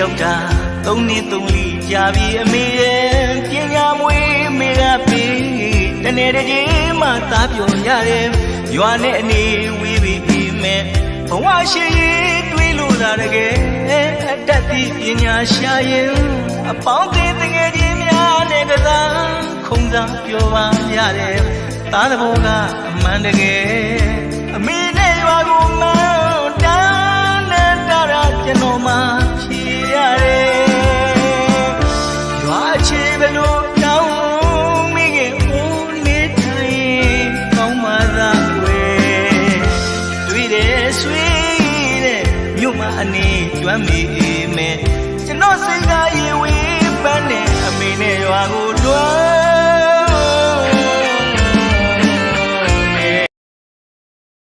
ရောက်တာသုံးနှစ်သုံးလီကြာပြီအမေရဲ့ပညာမွေးမေကပေးတနေ့တစ်ချိန်မှသားပြောရတယ်ရွာနဲ့အနေဝေးပြီးမဲ့ဘဝရှိရေးတွေးလို့လာတကယ်အတတ်ဒီပညာရှာရင်အပေါင်းသေးတကယ်ချင်းများနဲ့ကစားခုံစားပြောပါရတယ်သားတဲ့ဘောကအမှန်တကယ် မြို့မှာအနေကျွမ်းမိမယ်ကျွန်တော်စိတ်ကရေဝေးပန်းနေအမေနဲ့ရွာကိုတွား